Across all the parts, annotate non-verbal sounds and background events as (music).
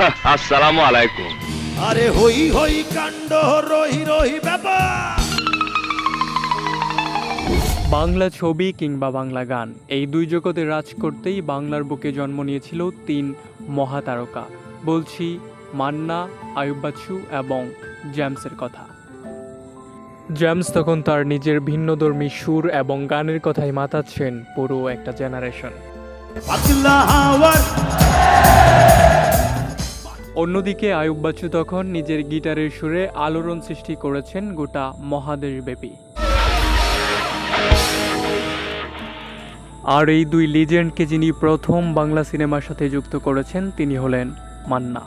(laughs) আসসালামু আলাইকুম। আরে হই হই কাণ্ড রহি রহি ব্যাপার। বাংলা ছবি কিংবা বাংলা গান এই দুই জগতে রাজ করতেই বাংলার বুকে জন্ম নিয়েছিল তিন মহাতারকা। বলছি মান্না আয়ুব বাচ্চু এবং জ্যামসের কথা। জ্যামস তখন তার নিজের ভিন্নধর্মী সুর এবং গানের কথাই মাতাচ্ছেন পুরো একটা জেনারেশন অন্যদিকে আয়ুব বাচ্চু তখন নিজের গিটারের সুরে আলোড়ন সৃষ্টি করেছেন গোটা মহাদেশব্যাপী। আর এই দুই লিজেন্ডকে যিনি প্রথম বাংলা সিনেমার সাথে যুক্ত করেছেন তিনি হলেন মান্না।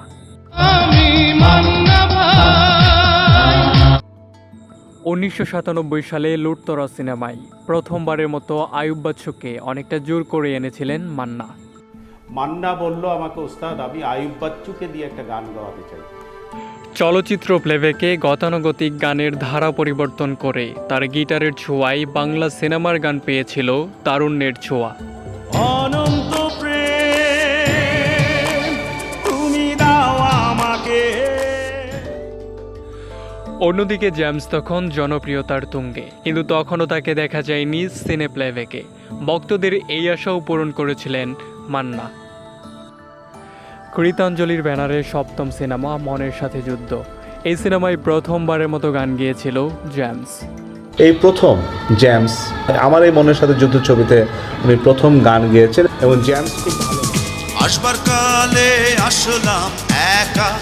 উনিশশো সাতানব্বই সালে লুটতরা সিনেমায় প্রথমবারের মতো আয়ুব বাচ্চুকে অনেকটা জোর করে এনেছিলেন মান্না। মান্না বলল আমাকে ওস্তাদ আমি আয়ুব বাচ্চুকে দিয়ে একটা গান গাওয়াতে চাই। চলচ্চিত্র প্লেব্যাকে গতানুগতিক গানের ধারা পরিবর্তন করে তার গিটারের ছোঁয়ায় বাংলা সিনেমার গান পেয়েছিল তারুণ্যের ছোঁয়া। অনন্ত তুমি দাও আমাকে। অন্যদিকে জ্যামস তখন জনপ্রিয়তার তুঙ্গে কিন্তু তখনও তাকে দেখা যায়নি সিনে প্লেব্যাকে ভক্তদের এই আশাও পূরণ করেছিলেন মান্না। কৃতাঞ্জলির ব্যানারে সপ্তম সিনেমা মনের সাথে যুদ্ধ। এই সিনেমায় প্রথমবারের মতো গান গিয়েছিল জ্যামস। এই প্রথম জ্যামস আমার এই মনের সাথে যুদ্ধ ছবিতে উনি প্রথম গান গেয়েছেন এবং জ্যামস খুব ভালো। আসবার কালে আসলাম একা।